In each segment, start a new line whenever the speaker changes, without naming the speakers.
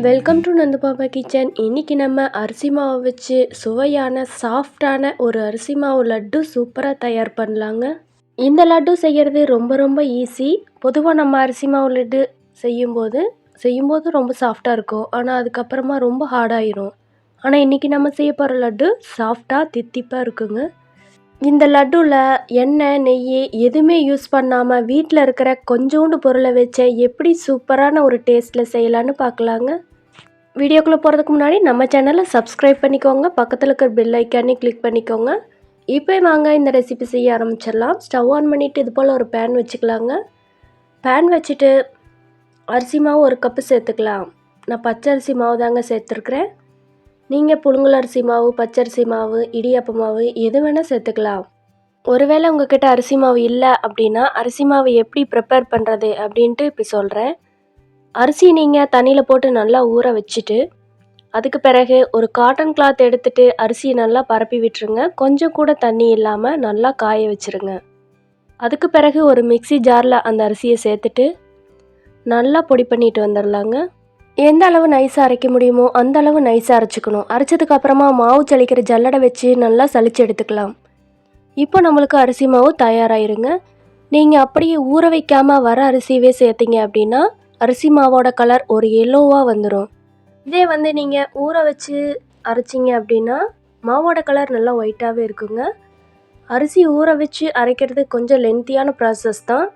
Welcome to Nandu பாப்பா kitchen இன்னைக்கு நம்ம அரிசி மாவை வச்சு சுவையான சாஃப்டான ஒரு அரிசி மாவு லட்டு சூப்பராக தயார் பண்ணலாங்க. இந்த லட்டு செய்கிறது ரொம்ப ரொம்ப ஈஸி பொதுவாக நம்ம அரிசி மாவு லட்டு செய்யும்போது செய்யும்போது ரொம்ப சாஃப்டாக இருக்கும். ஆனால் அதுக்கப்புறமா ரொம்ப ஹார்டாயிரும் ஆனால் இன்றைக்கி நம்ம செய்ய போகிற லட்டு சாஃப்டாக தித்திப்பாக இருக்குங்க. இந்த லட்டுவில் எண்ணெய் நெய் எதுவுமே யூஸ் பண்ணாமல் வீட்டில் இருக்கிற கொஞ்சோண்டு பொருளை வச்சு எப்படி சூப்பரான ஒரு டேஸ்ட்டில் செய்யலான்னு பார்க்கலாங்க. வீடியோக்குள்ளே போகிறதுக்கு முன்னாடி நம்ம சேனலை சப்ஸ்கிரைப் பண்ணிக்கோங்க. பக்கத்தில் இருக்கிற பெல் ஐக்கானே கிளிக் பண்ணிக்கோங்க. இப்போ வாங்க இந்த ரெசிபி செய்ய ஆரம்பிச்சிடலாம். ஸ்டவ் ஆன் பண்ணிவிட்டு இது போல் ஒரு பேன் வச்சுக்கலாங்க. பேன் வச்சுட்டு அரிசி மாவு ஒரு கப்பு சேர்த்துக்கலாம். நான் பச்சை அரிசி மாவு தாங்க சேர்த்துருக்குறேன். நீங்கள் புழுங்கலரிசி மாவு பச்சரிசி மாவு இடியாப்ப மாவு எது வேணால் சேர்த்துக்கலாம். ஒருவேளை உங்ககிட்ட அரிசி மாவு இல்லை அப்படின்னா அரிசி மாவு எப்படி ப்ரிப்பேர் பண்ணுறது அப்படின்ட்டு இப்படி சொல்கிறேன் அரிசி நீங்கள் தண்ணியில் போட்டு நல்லா ஊற வச்சுட்டு அதுக்கு பிறகு ஒரு காட்டன் கிளாத் எடுத்துட்டு அரிசியை நல்லா பரப்பி விட்டுருங்க. கொஞ்சம் கூட தண்ணி இல்லாமல் நல்லா காய வச்சுருங்க. அதுக்கு பிறகு ஒரு மிக்சி ஜாரில் அந்த அரிசியை சேர்த்துட்டு நல்லா பொடி பண்ணிட்டு வந்துடலாங்க எந்த அளவு நைஸாக அரைக்க முடியுமோ அந்த அளவு நைஸாக அரைச்சிக்கணும். அரைச்சதுக்கு அப்புறமா மாவு சளிக்கிற ஜல்லடை வச்சு நல்லா சளிச்சு எடுத்துக்கலாம். இப்போ நம்மளுக்கு அரிசி மாவு தயாராகிருங்க நீங்கள் அப்படியே ஊற வைக்காமல் வர அரிசியவே சேர்த்தீங்க அப்படின்னா அரிசி மாவோட கலர் ஒரு எல்லோவாக வந்துடும் இதே வந்து நீங்கள் ஊற வச்சு அரைச்சிங்க அப்படின்னா மாவோட கலர் நல்லா ஒயிட்டாகவே இருக்குங்க. அரிசி ஊற வச்சு அரைக்கிறது கொஞ்சம் லென்த்தியான ப்ராசஸ் தான்.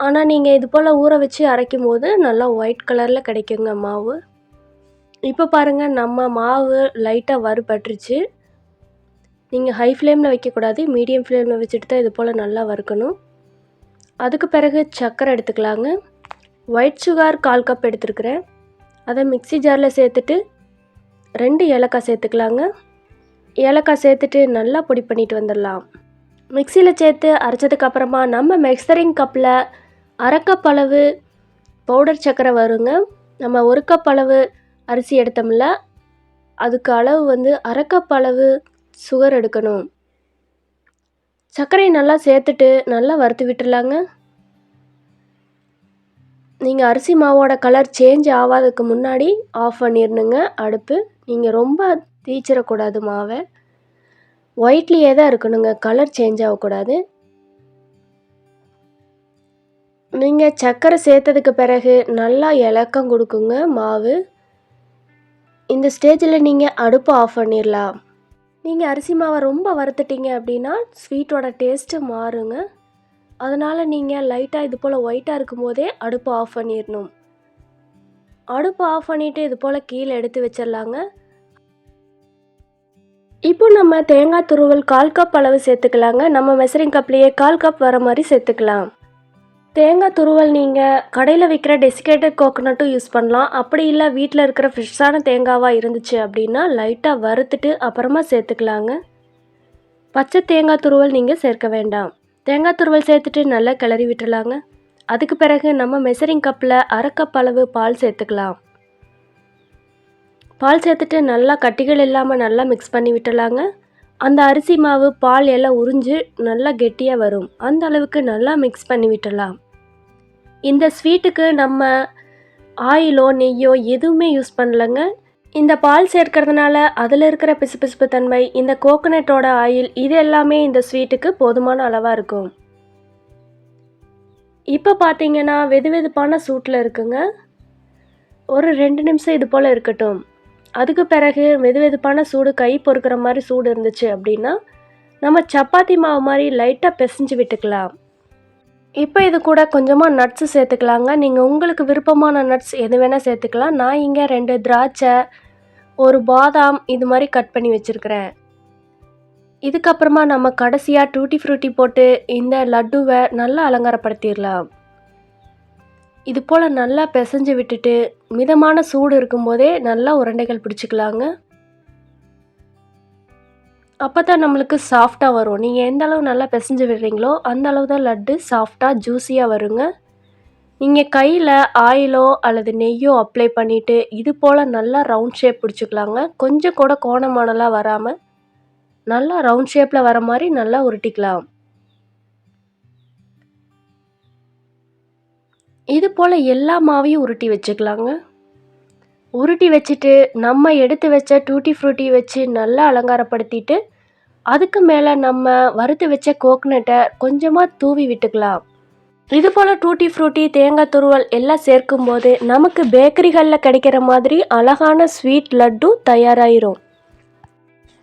ஆனால் நீங்கள் இது போல் ஊற வச்சு அரைக்கும் போது நல்லா ஒயிட் கலரில் கிடைக்குங்க மாவு. இப்போ பாருங்கள் நம்ம மாவு லைட்டாக வறுபட்டுருச்சு. நீங்கள் ஹை ஃப்ளேமில் வைக்கக்கூடாது மீடியம் ஃப்ளேமில் வச்சுட்டு தான் இது போல் நல்லா வறுக்கணும். அதுக்கு பிறகு சர்க்கரை எடுத்துக்கலாங்க. ஒயிட் சுகர் கால் கப் எடுத்துருக்குறேன். அதை மிக்சி ஜாரில் சேர்த்துட்டு ரெண்டு ஏலக்காய் சேர்த்துக்கலாங்க. ஏலக்காய் சேர்த்துட்டு நல்லா பொடி பண்ணிட்டு வந்துடலாம். மிக்சியில் சேர்த்து அரைச்சதுக்கப்புறமா நம்ம மிக்சரிங் கப்பில் அரைக்கப்பளவு பவுடர் சர்க்கரை வருங்க. நம்ம ஒரு கப் அளவு அரிசி எடுத்தோம்ல அதுக்கு அளவு வந்து அரை அளவு சுகர் எடுக்கணும். சர்க்கரையை நல்லா சேர்த்துட்டு நல்லா வறுத்து விட்டுடலாங்க நீங்கள் அரிசி மாவோட கலர் சேஞ்ச் ஆகாததுக்கு முன்னாடி ஆஃப் பண்ணிடணுங்க அடுப்பு நீங்கள் ரொம்ப தீச்சிடக்கூடாது மாவை. ஒயிட்லேயே தான் இருக்கணுங்க. கலர் சேஞ்ச் ஆகக்கூடாது. நீங்கள் சர்க்கரை சேர்த்ததுக்கு பிறகு நல்லா இலக்கம் கொடுக்குங்க மாவு. இந்த ஸ்டேஜில் நீங்கள் அடுப்பை ஆஃப் பண்ணிடலாம் நீங்கள் அரிசி மாவை ரொம்ப வறுத்துட்டீங்க அப்படின்னா ஸ்வீட்டோட டேஸ்ட்டு மாறுங்க. அதனால் நீங்கள் லைட்டாக இது போல் ஒயிட்டாக இருக்கும்போதே அடுப்பை ஆஃப் பண்ணிடணும் அடுப்பை ஆஃப் பண்ணிவிட்டு இது போல் கீழே எடுத்து வச்சிடலாங்க இப்போ நம்ம தேங்காய் துருவல் கால் கப் அளவு சேர்த்துக்கலாங்க. நம்ம மெசரிங் கப்லேயே கால் கப் வர மாதிரி சேர்த்துக்கலாம். தேங்காய் துருவல் நீங்கள் கடையில் விற்கிற டெசிகேட்டட் கோகோனட்டும் யூஸ் பண்ணலாம். அப்படி இல்லை வீட்டில் இருக்கிற ஃப்ரெஷ்ஷான தேங்காவாக இருந்துச்சு அப்படின்னா லைட்டாக வறுத்துட்டு அப்புறமா சேர்த்துக்கலாங்க. பச்சை தேங்காய் துருவல் நீங்கள் சேர்க்க வேண்டாம். தேங்காய் துருவல் சேர்த்துட்டு நல்லா கிளறி விட்டுலாங்க அதுக்கு பிறகு நம்ம மெசரிங் கப்பில் அரை கப் அளவு பால் சேர்த்துக்கலாம். பால் சேர்த்துட்டு நல்லா கட்டிகள் இல்லாமல் நல்லா மிக்ஸ் பண்ணி விட்டுலாங்க அந்த அரிசி மாவு பால் எல்லாம் உறிஞ்சு நல்லா கெட்டியாக வரும். அந்த அளவுக்கு நல்லா மிக்ஸ் பண்ணி விட்டுடலாம் இந்த ஸ்வீட்டுக்கு நம்ம ஆயிலோ நெய்யோ எதுவுமே யூஸ் பண்ணலங்க. இந்த பால் சேர்க்கறதுனால அதில் இருக்கிற பிசுபிசுப்பு தன்மை இந்த கோகோனட்டோட ஆயில் இது எல்லாமே இந்த ஸ்வீட்டுக்கு போதுமான அளவாக இருக்கும். இப்போ பார்த்தீங்கன்னா வெது வெதுப்பான சூட்டில் இருக்குங்க. ஒரு ரெண்டு நிமிஷம் இது போல் இருக்கட்டும். அதுக்கு பிறகு வெது வெதுப்பான சூடு கை பொறுக்கிற மாதிரி சூடு இருந்துச்சு அப்படின்னா நம்ம சப்பாத்தி மாவு மாதிரி லைட்டாக பிசைஞ்சு விட்டுக்கலாம். இப்போ இது கூட கொஞ்சமாக நட்ஸு சேர்த்துக்கலாங்க. நீங்கள் உங்களுக்கு விருப்பமான நட்ஸ் எது வேணால் சேர்த்துக்கலாம். நான் இங்கே ரெண்டு திராட்சை ஒரு பாதாம் இது மாதிரி கட் பண்ணி வச்சுருக்கிறேன். இதுக்கப்புறமா நம்ம கடைசியாக டூட்டி ஃப்ரூட்டி போட்டு இந்த லட்டுவை நல்லா அலங்காரப்படுத்திடலாம். இது போல் நல்லா பிசைஞ்சு விட்டுட்டு மிதமான சூடு இருக்கும்போதே நல்லா உருண்டைகள் பிடிச்சிக்கலாங்க. அப்போ தான் நம்மளுக்கு சாஃப்டாக வரும். நீங்கள் எந்த அளவு நல்லா பிசைஞ்சு விடுறீங்களோ அந்த அளவு தான் லட்டு சாஃப்டாக ஜூஸியாக வருங்க. நீங்கள் கையில் ஆயிலோ அல்லது நெய்யோ அப்ளை பண்ணிவிட்டு இது போல் நல்லா ரவுண்ட் ஷேப் பிடிச்சிக்கலாங்க. கொஞ்சம் கூட கோணமானலாம் வராமல் நல்லா ரவுண்ட் ஷேப்பில் வர மாதிரி நல்லா உருட்டிக்கலாம். இது போல் எல்லா மாவையும் உருட்டி வச்சுக்கலாங்க. உருட்டி வச்சுட்டு நம்ம எடுத்து வச்ச டூட்டி ஃப்ரூட்டி வச்சு நல்லா அலங்காரப்படுத்திட்டு அதுக்கு மேலே நம்ம வறுத்து வச்ச கோக்னட்டை கொஞ்சமாக தூவி விட்டுக்கலாம். இது போல் டூட்டி ஃப்ரூட்டி தேங்காய் துருவல் எல்லாம் சேர்க்கும்போது நமக்கு பேக்கரிகளில் கிடைக்கிற மாதிரி அழகான ஸ்வீட் லட்டு தயாராகிரும்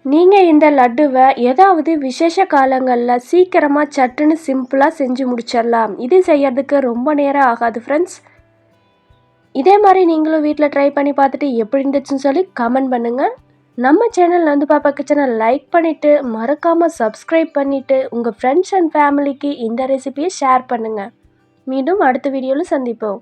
நீங்கள் இந்த லட்டுவை ஏதாவது விசேஷ காலங்களில் சீக்கிரமாக சட்டுன்னு சிம்பிளாக செஞ்சு முடிச்சிடலாம் இது செய்யறதுக்கு ரொம்ப நேரம் ஆகாது ஃப்ரெண்ட்ஸ் இதே மாதிரி நீங்களும் வீட்டில் ட்ரை பண்ணி பார்த்துட்டு எப்படி இருந்துச்சுன்னு சொல்லி கமெண்ட் பண்ணுங்கள் நம்ம சேனல் வந்து பாப்பா கிச்சனை லைக் பண்ணிவிட்டு மறக்காமல் சப்ஸ்கிரைப் பண்ணிவிட்டு உங்கள் ஃப்ரெண்ட்ஸ் அண்ட் ஃபேமிலிக்கு இந்த ரெசிபியை ஷேர் பண்ணுங்கள் மீண்டும் அடுத்த வீடியோவில் சந்திப்போம்.